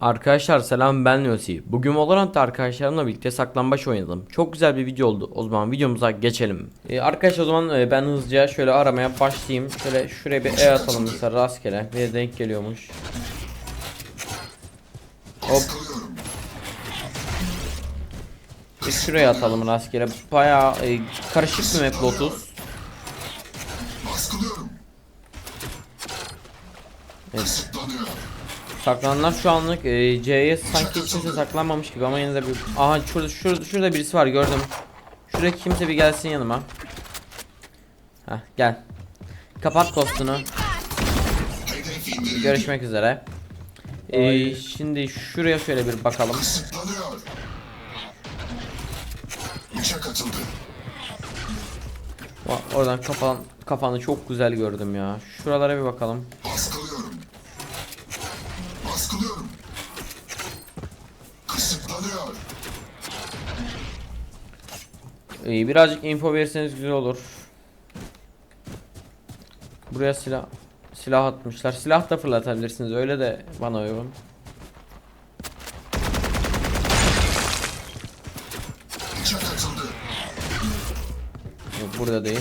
Arkadaşlar selam ben Yosi. Bugün Valorant'ta arkadaşlarımla birlikte saklambaç oynadım. Çok güzel bir video oldu. O zaman videomuza geçelim. Ee, arkadaşlar o zaman e, ben hızlıca şöyle aramaya başlayayım. Şöyle şuraya bir E atalım mesela rastgele. Bir denk geliyormuş. Hop. Bir şuraya atalım rastgele. Bayağı e, karışık bir map Lotus. Evet. Saklananlar şu anlık e, C'ye sanki hiç kimse saklanmamış gibi ama yine de bir... Aha şurada, şurada, şurada birisi var gördüm. Şuradaki kimse bir gelsin yanıma. Heh gel. Kapat indirildi. Görüşmek üzere. E, şimdi şuraya şöyle bir bakalım. Oradan kafan, kafanı çok güzel gördüm ya. Şuralara bir bakalım. Baskılıyorum. Kısıtlanıyor. E, birazcık info verirseniz güzel olur. Buraya silah silah atmışlar. Silah da fırlatabilirsiniz. Öyle de bana uygun. Yok burada değil.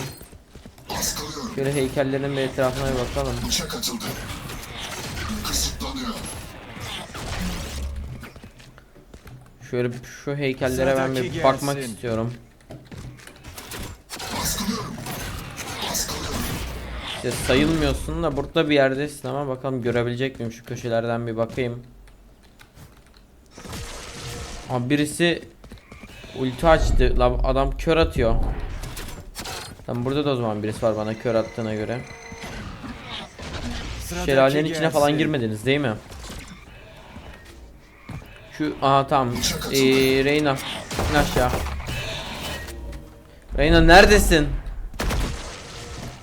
Şöyle heykellerin bir etrafına bir bakalım. Bıçak atıldı. Kısıtlanıyor. Şöyle şu heykellere ben bir bakmak istiyorum. İşte sayılmıyorsun da burada bir yerdesin ama bakalım görebilecek miyim şu köşelerden bir bakayım. Abi birisi ulti açtı. Adam kör atıyor. Tam burada da o zaman birisi var bana kör attığına göre. Şelalenin içine falan girmediniz değil mi? Şu aha tamam. Ee, Reyna. İn aşağı. Reyna neredesin?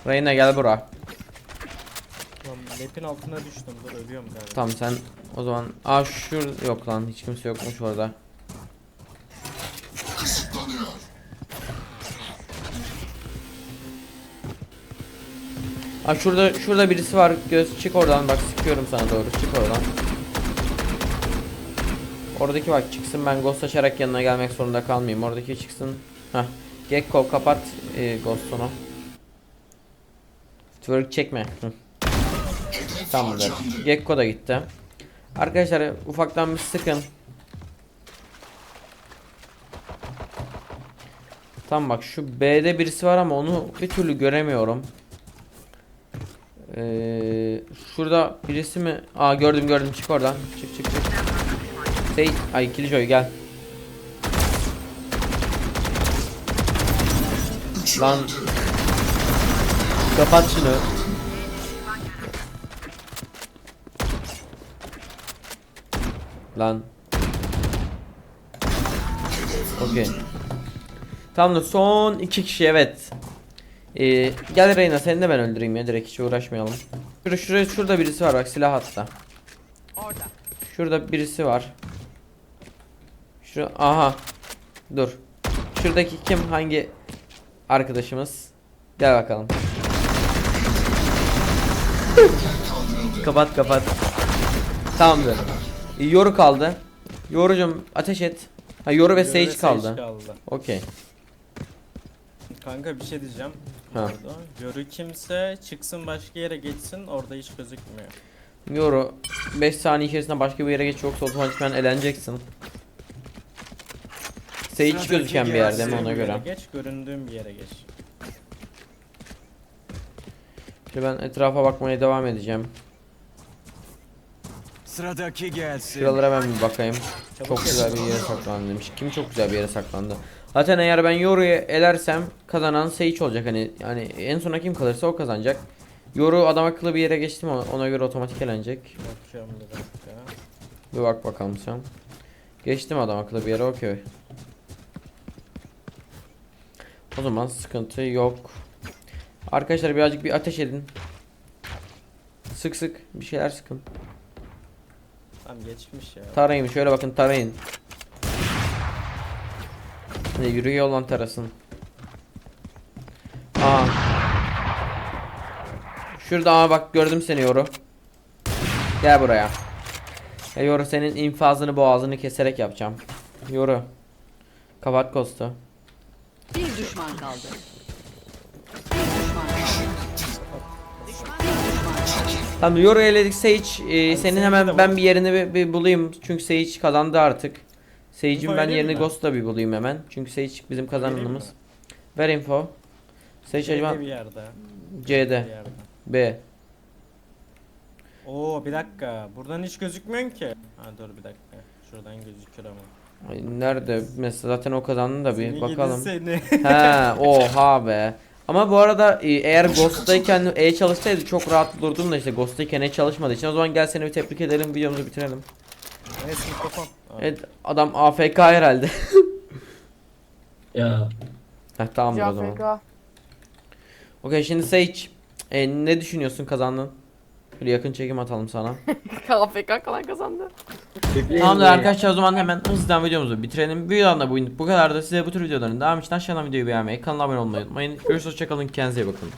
Reyna gel bura. Lan map'in altına düştüm dur ölüyorum galiba. Tamam sen o zaman aa şur yok lan hiç kimse yokmuş orada. Aa şurada şurada birisi var. Göz çık oradan bak sıkıyorum sana doğru. Çık oradan. Oradaki bak çıksın ben ghost açarak yanına gelmek zorunda kalmayayım. Oradaki çıksın. Heh. Gekko kapat e, ghost'unu. Twerk çekme. Hı. Tamamdır. Gekko da gitti. Arkadaşlar ufaktan bir sıkın. Tamam bak şu B'de birisi var ama onu bir türlü göremiyorum. Ee, şurada birisi mi? Aa gördüm gördüm çık oradan. Çık çık çık. Şey, ay Killjoy gel. Lan kapat şunu. Lan. Okey. Tamam son iki kişi evet. Ee, gel Reyna seni de ben öldüreyim ya direkt hiç uğraşmayalım. Şurada, şurada, şurada birisi var bak silah hatta. Şurada birisi var. Şu aha. Dur. Şuradaki kim hangi arkadaşımız? Gel bakalım. kapat kapat. Tamamdır. Yoru kaldı. Yorucum ateş et. Ha Yoru ve Göre Sage kaldı. kaldı. Okey. Kanka bir şey diyeceğim. Ha. Görü kimse çıksın başka yere geçsin orada hiç gözükmüyor. Yoru 5 saniye içerisinde başka bir yere geç yoksa otomatikman eleneceksin. Sage gözüken bir yerde mi ona göre. geç göründüğüm bir yere geç. Şimdi ben etrafa bakmaya devam edeceğim. Sıradaki gelsin. Şuralara ben bir bakayım. Çabuk Çok güzel bir yere saklandı demiş. Kim çok güzel bir yere saklandı. Zaten eğer ben Yoru'yu elersem kazanan Sage olacak hani yani en sona kim kalırsa o kazanacak. Yoru adam akıllı bir yere geçti mi ona- ona göre otomatik elenecek. Bakıyorum bir dakika. Bir bak bakalım sen. Geçtim adam akıllı bir yere okey. O zaman sıkıntı yok. Arkadaşlar birazcık bir ateş edin. Sık sık bir şeyler sıkın. Tamam geçmiş ya. Tarayın şöyle bakın tarayın. Ne yürüyor olan tarasın. Aa. Şurada aa bak gördüm seni yoru. Gel buraya. Ya Yoru senin infazını boğazını keserek yapacağım. Yoru. Kapat kostu. Bir düşman kaldı. Bir düşman kaldı. Tamam Yoru eledik Sage. e, senin hemen ben bir yerini bir, bir bulayım. Çünkü Sage kazandı artık. Sage'in ben yerini? Ghost'la bir bulayım hemen. Çünkü Sage bizim kazananımız. mi? Ver info. Sage acaba bir yerde. C'de. B. Oo bir dakika. Buradan hiç gözükmüyorsun ki. Ha dur bir dakika. Şuradan gözükür ama. Ay, nerede? Mesela zaten o kazandı da bir bakalım. Seni. He, oha be. Ama bu arada e, eğer Ghost'tayken E çalışsaydı çok rahat olurdum da işte Ghost'tayken E çalışmadığı için o zaman gel seni bir tebrik edelim videomuzu bitirelim. Neyse mikrofon. Aa, Evet adam AFK herhalde. Ya Heh tamamdır o zaman. CFK. Okey şimdi Sage e, ne düşünüyorsun kazandın? Bir yakın çekim atalım sana. KFK kalan kazandı. Tamamdır arkadaşlar o zaman hemen hızlıdan videomuzu bitirelim. Videodan da bu, bu kadar da size bu tür videoların devam için aşağıdan videoyu beğenmeyi, kanala abone olmayı unutmayın. Görüşürüz hoşçakalın kendinize iyi bakın.